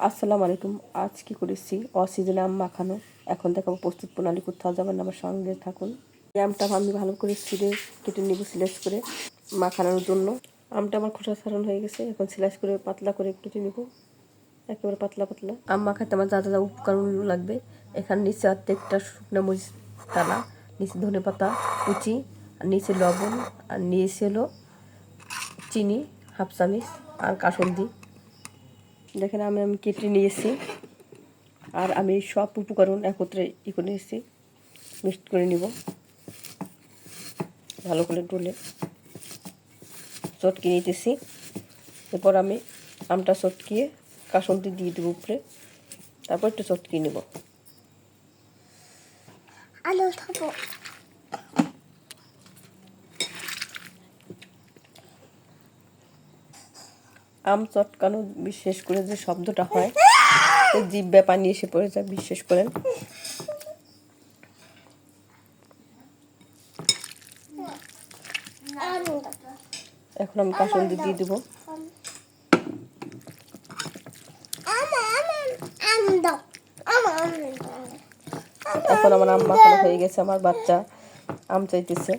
আসসালামু আলাইকুম। আজ কি করেছি? অসিজনে আম মাখানো। এখন দেখাবো প্রস্তুত প্রণালী কোথাও যাবেন আমার সঙ্গে থাকুন। এই আমটা আমি ভালো করে ছিঁড়ে কেটে নিব সিলাইস করে মাখানোর জন্য। আমটা আমার খোসা ছাড়ানো হয়ে গেছে। এখন সিলাইস করে পাতলা করে কেটে নিব। একেবারে পাতলা পাতলা। আম মাখাতে আমার যা যা উপকরণ লাগবে। এখানে নিচে অর্ধেকটা শুকনো মরিচ টানা নিচে ধনে পাতা, কুচি, আর নিচে লবণ, আর নিচে হলো চিনি, হাফ চামিচ, আর কাসন্দি দেখেন, আমি আমি কেটে নিয়েছি। আর আমি সব উপকরণ একত্রে ই করে নিয়েছি। মিক্সড করে নিব। ভালো করে ডলে। চটকে নিতেছি। এরপর আমি আমটা চটকিয়ে কাসন্তি দিয়ে দেবো উপরে। তারপর একটু চটকিয়ে নেব। আলু আম চটকানো বিশেষ করে যে শব্দটা হয় জীব ব্যাপানি এসে পড়ে যায় বিশ্বাস করেন এখন আমি কাসন্দি দিয়ে দেবো। এখন আমার আম মাখানো হয়ে গেছে, আমার বাচ্চা আম চাইতেছে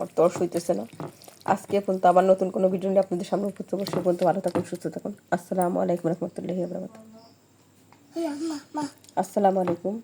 আর তর্স হইতেছে না। আজকে এখন তো আবার নতুন কোনো ভিডিও নিয়ে আপনাদের সামনে উপস্থিত বসে পর্যন্ত ভালো থাকুন সুস্থ থাকুন। আসসালামু আলাইকুম রহমতুল্লাহি আসসালামু আলাইকুম।